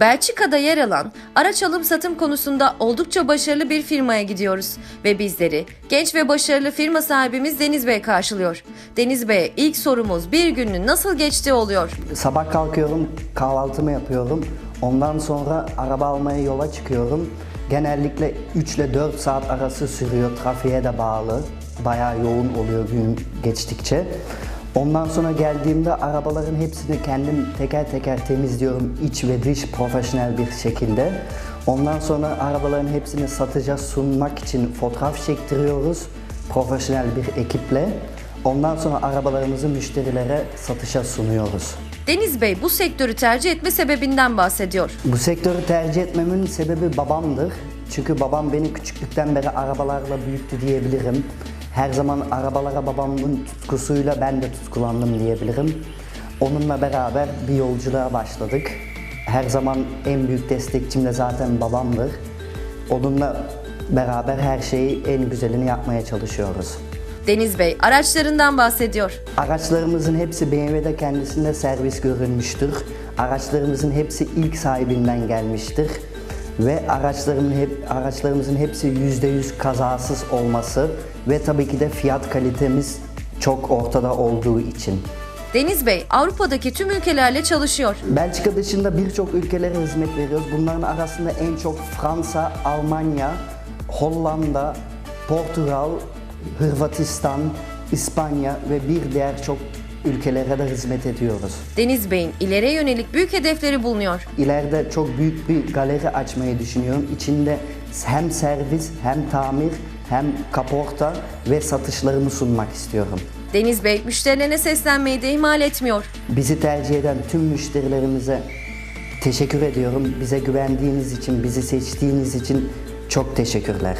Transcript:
Belçika'da yer alan araç alım satım konusunda oldukça başarılı bir firmaya gidiyoruz ve bizleri genç ve başarılı firma sahibimiz Deniz Bey karşılıyor. Deniz Bey'e ilk sorumuz bir günün nasıl geçtiği oluyor. Sabah kalkıyorum, kahvaltımı yapıyorum. Ondan sonra araba almaya yola çıkıyorum. Genellikle 3 ile 4 saat arası sürüyor. Trafiğe de bağlı. Bayağı yoğun oluyor gün geçtikçe. Ondan sonra geldiğimde arabaların hepsini kendim teker teker temizliyorum. iç ve dış profesyonel bir şekilde. Ondan sonra arabaların hepsini satıca sunmak için fotoğraf çektiriyoruz. Profesyonel bir ekiple. Ondan sonra arabalarımızı müşterilere satışa sunuyoruz. Deniz Bey bu sektörü tercih etme sebebinden bahsediyor. Bu sektörü tercih etmemin sebebi babamdır. Çünkü babam beni küçüklükten beri arabalarla büyüttü diyebilirim. Her zaman arabalara babamın tutkusuyla ben de tutkulandım diyebilirim. Onunla beraber bir yolculuğa başladık. Her zaman en büyük destekçim de zaten babamdır. Onunla beraber her şeyi en güzelini yapmaya çalışıyoruz. Deniz Bey araçlarından bahsediyor. Araçlarımızın hepsi BMW'de kendisinde servis görülmüştür. Araçlarımızın hepsi ilk sahibinden gelmiştir. Ve araçların hep araçlarımızın hepsi %100 kazasız olması ve tabii ki de fiyat kalitemiz çok ortada olduğu için. Deniz Bey Avrupa'daki tüm ülkelerle çalışıyor. Belçika dışında birçok ülkelere hizmet veriyoruz. Bunların arasında en çok Fransa, Almanya, Hollanda, Portugal, Hırvatistan, İspanya ve bir diğer çok ülkelere de hizmet ediyoruz. Deniz Bey'in ileriye yönelik büyük hedefleri bulunuyor. İleride çok büyük bir galeri açmayı düşünüyorum. İçinde hem servis, hem tamir, hem kaporta ve satışlarımı sunmak istiyorum. Deniz Bey müşterilerine seslenmeyi de ihmal etmiyor. Bizi tercih eden tüm müşterilerimize teşekkür ediyorum. Bize güvendiğiniz için, bizi seçtiğiniz için çok teşekkürler.